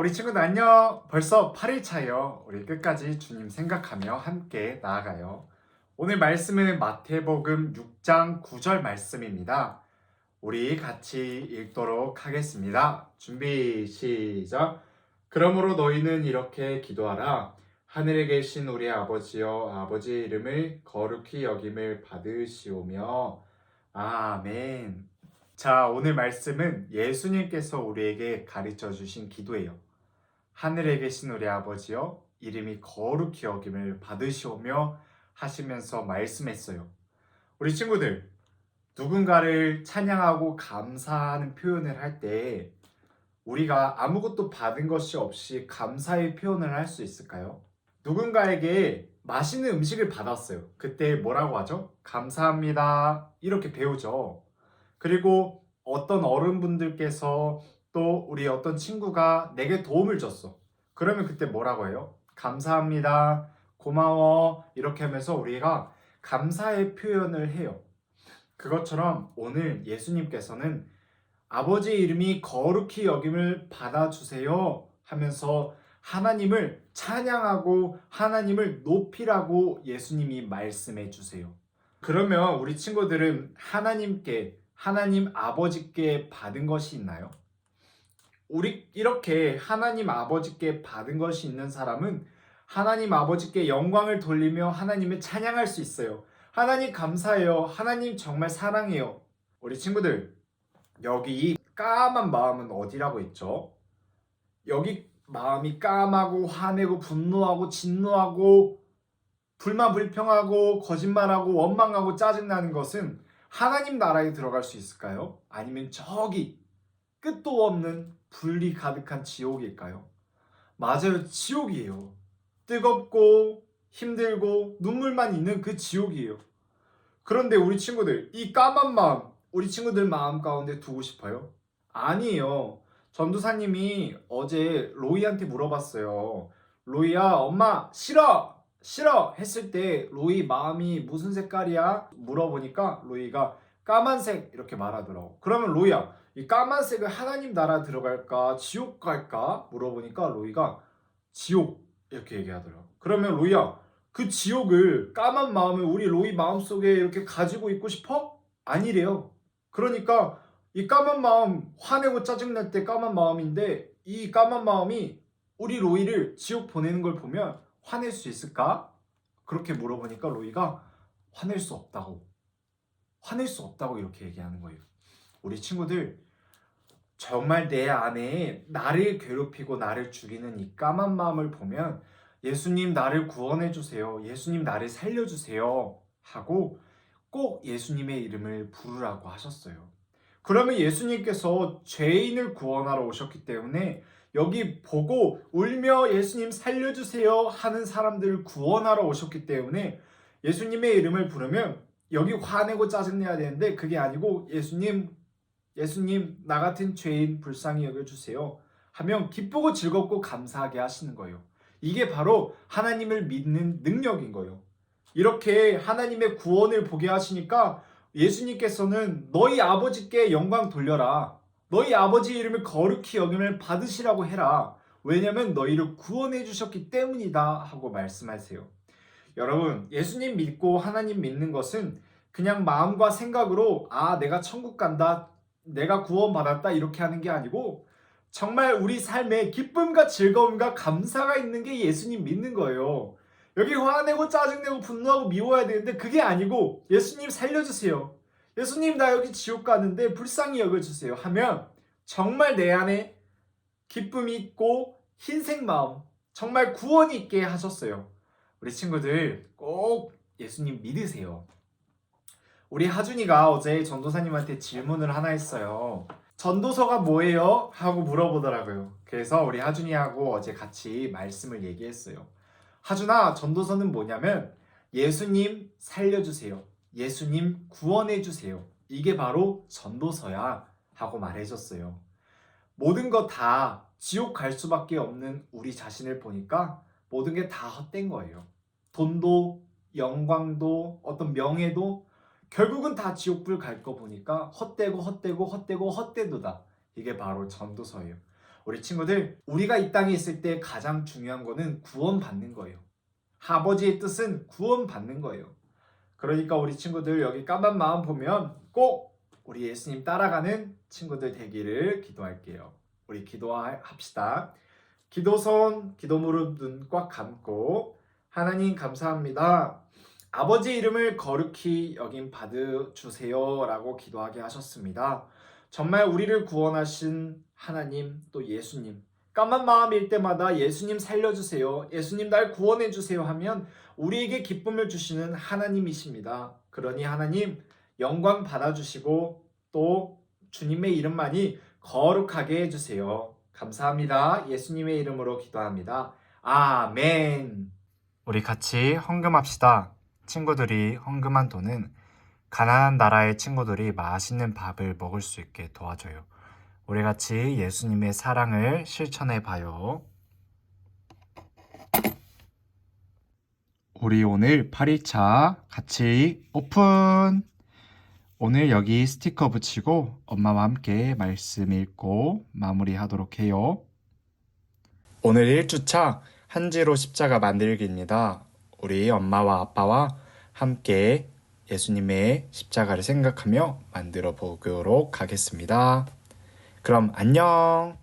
우리 친구들 안녕. 벌써 8일 차요. 우리 끝까지 주님 생각하며 함께 나아가요. 오늘 말씀은 마태복음 6장 9절 말씀입니다. 우리 같이 읽도록 하겠습니다. 준비 시작. 그러므로 너희는 이렇게 기도하라. 하늘에 계신 우리 아버지여 아버지의 이름을 거룩히 여김을 받으시오며 아멘. 자, 오늘 말씀은 예수님께서 우리에게 가르쳐 주신 기도예요. 하늘에 계신 우리 아버지여 이름이 거룩히 여김을 받으시오며 하시면서 말씀했어요. 우리 친구들, 누군가를 찬양하고 감사하는 표현을 할 때 우리가 아무것도 받은 것이 없이 감사의 표현을 할 수 있을까요? 누군가에게 맛있는 음식을 받았어요. 그때 뭐라고 하죠? 감사합니다. 이렇게 배우죠. 그리고 어떤 어른분들께서 또 우리 어떤 친구가 내게 도움을 줬어. 그러면 그때 뭐라고 해요? 감사합니다. 고마워. 이렇게 하면서 우리가 감사의 표현을 해요. 그것처럼 오늘 예수님께서는 아버지 이름이 거룩히 여김을 받아주세요 하면서 하나님을 찬양하고 하나님을 높이라고 예수님이 말씀해 주세요. 그러면 우리 친구들은 하나님께 하나님 아버지께 받은 것이 있나요? 우리 이렇게 하나님 아버지께 받은 것이 있는 사람은 하나님 아버지께 영광을 돌리며 하나님을 찬양할 수 있어요. 하나님 감사해요. 하나님 정말 사랑해요. 우리 친구들 여기 까만 마음은 어디라고 했죠? 여기 마음이 까마고 화내고 분노하고 진노하고 불만 불평하고 거짓말하고 원망하고 짜증나는 것은 하나님 나라에 들어갈 수 있을까요? 아니면 저기 끝도 없는 불이 가득한 지옥일까요? 맞아요. 지옥이에요. 뜨겁고 힘들고 눈물만 있는 그 지옥이에요. 그런데 우리 친구들 이 까만 마음 우리 친구들 마음 가운데 두고 싶어요? 아니에요. 전도사님이 어제 로이한테 물어봤어요. 로이야, 엄마 싫어! 싫어! 했을 때 로이 마음이 무슨 색깔이야? 물어보니까 로이가 까만색 이렇게 말하더라고. 그러면 로이야, 이 까만색을 하나님 나라 들어갈까? 지옥 갈까? 물어보니까 로이가 지옥 이렇게 얘기하더라고. 그러면 로이야, 그 지옥을 까만 마음을 우리 로이 마음 속에 이렇게 가지고 있고 싶어? 아니래요. 그러니까 이 까만 마음 화내고 짜증 날 때 까만 마음인데 이 까만 마음이 우리 로이를 지옥 보내는 걸 보면 화낼 수 있을까? 그렇게 물어보니까 로이가 화낼 수 없다고 화낼 수 없다고 이렇게 얘기하는 거예요. 우리 친구들 정말 내 안에 나를 괴롭히고 나를 죽이는 이 까만 마음을 보면 예수님 나를 구원해 주세요. 예수님 나를 살려 주세요. 하고 꼭 예수님의 이름을 부르라고 하셨어요. 그러면 예수님께서 죄인을 구원하러 오셨기 때문에 여기 보고 울며 예수님 살려주세요 하는 사람들을 구원하러 오셨기 때문에 예수님의 이름을 부르면 여기 화내고 짜증내야 되는데 그게 아니고 예수님, 예수님, 나 같은 죄인 불쌍히 여겨주세요 하면 기쁘고 즐겁고 감사하게 하시는 거예요. 이게 바로 하나님을 믿는 능력인 거예요. 이렇게 하나님의 구원을 보게 하시니까 예수님께서는 너희 아버지께 영광 돌려라. 너희 아버지 이름을 거룩히 여김을 받으시라고 해라. 왜냐면 너희를 구원해 주셨기 때문이다 하고 말씀하세요. 여러분, 예수님 믿고 하나님 믿는 것은 그냥 마음과 생각으로 아, 내가 천국 간다. 내가 구원받았다 이렇게 하는 게 아니고 정말 우리 삶에 기쁨과 즐거움과 감사가 있는 게 예수님 믿는 거예요. 여기 화내고 짜증내고 분노하고 미워야 되는데 그게 아니고 예수님 살려주세요. 예수님 나 여기 지옥 가는데 불쌍히 여겨주세요 하면 정말 내 안에 기쁨이 있고 흰색 마음 정말 구원이 있게 하셨어요. 우리 친구들 꼭 예수님 믿으세요. 우리 하준이가 어제 전도사님한테 질문을 하나 했어요. 전도서가 뭐예요? 하고 물어보더라고요. 그래서 우리 하준이하고 어제 같이 말씀을 얘기했어요. 하준아, 전도서는 뭐냐면 예수님 살려주세요. 예수님 구원해주세요. 이게 바로 전도서야. 하고 말해줬어요. 모든 거 다 지옥 갈 수밖에 없는 우리 자신을 보니까 모든 게 다 헛된 거예요. 돈도, 영광도, 어떤 명예도 결국은 다 지옥불 갈 거 보니까 헛되고 헛되고 헛되고 헛되도다. 이게 바로 전도서예요. 우리 친구들, 우리가 이 땅에 있을 때 가장 중요한 거는 구원받는 거예요. 아버지의 뜻은 구원받는 거예요. 그러니까 우리 친구들 여기 까만 마음 보면 꼭 우리 예수님 따라가는 친구들 되기를 기도할게요. 우리 기도합시다. 기도손, 기도 무릎 눈 꽉 감고 하나님 감사합니다. 아버지 이름을 거룩히 여김 받으 주세요라고 기도하게 하셨습니다. 정말 우리를 구원하신 하나님 또 예수님 까만 마음일 때마다 예수님 살려주세요. 예수님 날 구원해 주세요 하면 우리에게 기쁨을 주시는 하나님이십니다. 그러니 하나님 영광 받아주시고 또 주님의 이름만이 거룩하게 해주세요. 감사합니다. 예수님의 이름으로 기도합니다. 아멘. 우리 같이 헌금합시다. 친구들이 헌금한 돈은 가난한 나라의 친구들이 맛있는 밥을 먹을 수 있게 도와줘요. 우리 같이 예수님의 사랑을 실천해 봐요. 우리 오늘 8일차 같이 오픈! 오늘 여기 스티커 붙이고 엄마와 함께 말씀 읽고 마무리하도록 해요. 오늘 1주차 한지로 십자가 만들기입니다. 우리 엄마와 아빠와 함께 예수님의 십자가를 생각하며 만들어 보도록 하겠습니다. 그럼 안녕!